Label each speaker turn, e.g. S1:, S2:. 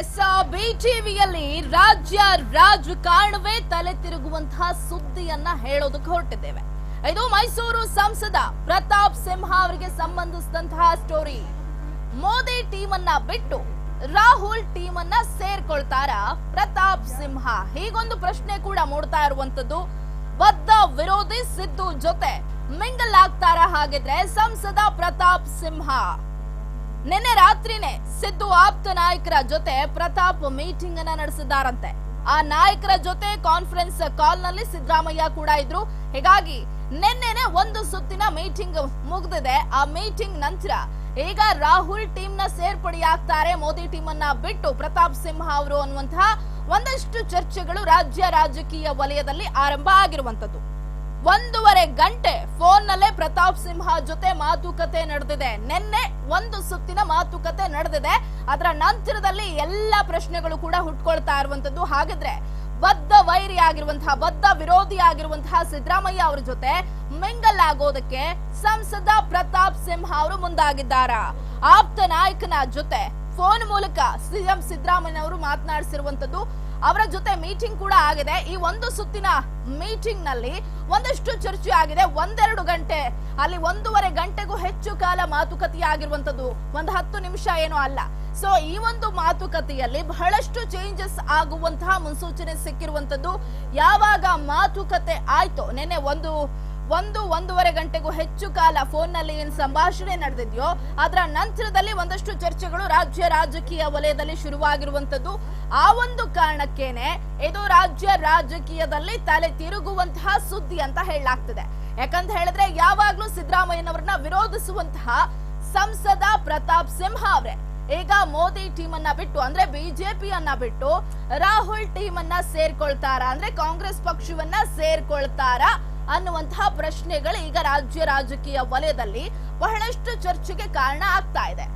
S1: S ಬಿಟಿವಿಯಲ್ಲಿ ರಾಜ್ಯ ರಾಜಕಾರಣವೇ ತಲೆ ತಿರುಗುವಂತಹ ಸುದ್ದಿಯನ್ನ ಹೇಳೋದಕ್ಕೆ ಹೊರಟಿದ್ದೇವೆ. ಇದು ಮೈಸೂರು ಸಂಸದ ಪ್ರತಾಪ್ ಸಿಂಹ ಅವರಿಗೆ ಸಂಬಂಧಿಸಿದಂತಹ ಸ್ಟೋರಿ. ಮೋದಿ ಟೀಮ್ ಅನ್ನ ಬಿಟ್ಟು ರಾಹುಲ್ ಟೀಮ್ ಅನ್ನ ಸೇರ್ಕೊಳ್ತಾರ ಪ್ರತಾಪ್ ಸಿಂಹ? ಹೀಗೊಂದು ಪ್ರಶ್ನೆ ಕೂಡ ಮೂಡ್ತಾ ಇರುವಂತದ್ದು ಬದ್ಧ ವಿರೋಧಿ ಸಿದ್ದು ಜೊತೆ ಮಿಂಗಲ್ ಆಗ್ತಾರ ಹಾಗಿದ್ರೆ ಸಂಸದ ಪ್ರತಾಪ್ ಸಿಂಹ? ನಿನ್ನೆ ರಾತ್ರಿನೇ ಸಿದ್ದು ಆಪ್ತ ನಾಯಕರ ಜೊತೆ ಪ್ರತಾಪ್ ಮೀಟಿಂಗ್ ಅನ್ನ ನಡೆಸಿದ್ದಾರಂತೆ. ಆ ನಾಯಕರ ಜೊತೆ ಕಾನ್ಫರೆನ್ಸ್ ಕಾಲ್ನಲ್ಲಿ ಸಿದ್ದರಾಮಯ್ಯ ಕೂಡ ಇದ್ರು. ಹೀಗಾಗಿ ನಿನ್ನೆನೆ ಒಂದು ಸುತ್ತಿನ ಮೀಟಿಂಗ್ ಮುಗ್ದಿದೆ. ಆ ಮೀಟಿಂಗ್ ನಂತರ ಈಗ ರಾಹುಲ್ ಟೀಮ್ನ ಸೇರ್ಪಡೆಯಾಗ್ತಾರೆ. ಮೋದಿ ಟೀಮ್ ಅನ್ನ ಬಿಟ್ಟು ಪ್ರತಾಪ್ ಸಿಂಹ ಅವರು ಅನ್ನುವಂತಹ ಒಂದಷ್ಟು ಚರ್ಚೆಗಳು ರಾಜ್ಯ ರಾಜಕೀಯ ವಲಯದಲ್ಲಿ ಆರಂಭ ಆಗಿರುವಂತದ್ದು ಒಂದೂವರೆ ಗಂಟೆ ಫೋನ್ ಪ್ರತಾಪ್ ಸಿಂಹ ಜೊತೆ ಮಾತುಕತೆ ನಡೆದಿದೆ. ನಿನ್ನೆ ಒಂದು ಸುತ್ತಿನ ಮಾತುಕತೆ ನಡೆದಿದೆ. ಅದರ ನಂತರದಲ್ಲಿ ಎಲ್ಲ ಪ್ರಶ್ನೆಗಳು ಕೂಡ ಹುಟ್ಕೊಳ್ತಾ ಇರುವಂತದ್ದು. ಹಾಗಿದ್ರೆ ಬದ್ಧ ವೈರಿ ಆಗಿರುವಂತಹ, ಬದ್ಧ ವಿರೋಧಿ ಆಗಿರುವಂತಹ ಸಿದ್ದರಾಮಯ್ಯ ಅವರ ಜೊತೆ ಮಿಂಗಲ್ ಆಗೋದಕ್ಕೆ ಸಂಸದ ಪ್ರತಾಪ್ ಸಿಂಹ ಅವರು ಮುಂದಾಗಿದ್ದಾರ? ಆಪ್ತ ನಾಯಕನ ಜೊತೆ ಫೋನ್ ಮೂಲಕ ಸಿಎಂ ಸಿದ್ದರಾಮಯ್ಯ ಅವರು ಮಾತನಾಡಿಸಿರುವಂತದ್ದು ಅವರ ಜೊತೆ ಮೀಟಿಂಗ್ ಕೂಡ ಆಗಿದೆ. ಈ ಒಂದು ಸುತ್ತಿನ ಮೀಟಿಂಗ್ನಲ್ಲಿ ಒಂದಷ್ಟು ಚರ್ಚೆ ಆಗಿದೆ. ಒಂದೆರಡು ಗಂಟೆ, ಅಲ್ಲಿ ಒಂದೂವರೆ ಗಂಟೆಗೂ ಹೆಚ್ಚು ಕಾಲ ಮಾತುಕತೆ ಆಗಿರುವಂತದ್ದು ಒಂದು ಹತ್ತು ನಿಮಿಷ ಏನೋ ಅಲ್ಲ. ಸೊ ಈ ಒಂದು ಮಾತುಕತೆಯಲ್ಲಿ ಬಹಳಷ್ಟು ಚೇಂಜಸ್ ಆಗುವಂತಹ ಮುನ್ಸೂಚನೆ ಸಿಕ್ಕಿರುವಂತದ್ದು ಯಾವಾಗ ಮಾತುಕತೆ ಆಯ್ತು, ನಿನ್ನೆ ಒಂದು ಒಂದು ಒಂದೂವರೆ ಗಂಟೆಗೂ ಹೆಚ್ಚು ಕಾಲ ಫೋನ್ನಲ್ಲಿ ಏನ್ ಸಂಭಾಷಣೆ ನಡೆದಿದೆಯೋ ಅದರ ನಂತರದಲ್ಲಿ ಒಂದಷ್ಟು ಚರ್ಚೆಗಳು ರಾಜ್ಯ ರಾಜಕೀಯ ವಲಯದಲ್ಲಿ ಶುರುವಾಗಿರುವಂತದ್ದು ಆ ಒಂದು ಕಾರಣಕ್ಕೇನೆ ಇದು ರಾಜ್ಯ ರಾಜಕೀಯದಲ್ಲಿ ತಲೆ ತಿರುಗುವಂತಹ ಸುದ್ದಿ ಅಂತ ಹೇಳಲಾಗ್ತದೆ. ಯಾಕಂತ ಹೇಳಿದ್ರೆ ಯಾವಾಗ್ಲೂ ಸಿದ್ದರಾಮಯ್ಯನವರನ್ನ ವಿರೋಧಿಸುವಂತಹ ಸಂಸದ ಪ್ರತಾಪ್ ಸಿಂಹ ಅವರೇ. ಈಗ ಮೋದಿ ಟೀಮ್ ಅನ್ನ ಬಿಟ್ಟು ಅಂದ್ರೆ ಬಿಜೆಪಿಯನ್ನ ಬಿಟ್ಟು ರಾಹುಲ್ ಟೀಮ್ ಅನ್ನ ಸೇರ್ಕೊಳ್ತಾರ ಅಂದ್ರೆ ಕಾಂಗ್ರೆಸ್ ಪಕ್ಷವನ್ನ ಸೇರ್ಕೊಳ್ತಾರ ಅನ್ನುವಂತಹ ಪ್ರಶ್ನೆಗಳು ಈಗ ರಾಜ್ಯ ರಾಜಕೀಯ ವಲಯದಲ್ಲಿ ಬಹಳಷ್ಟು ಚರ್ಚೆಗೆ ಕಾರಣ ಆಗ್ತಾ ಇದೆ.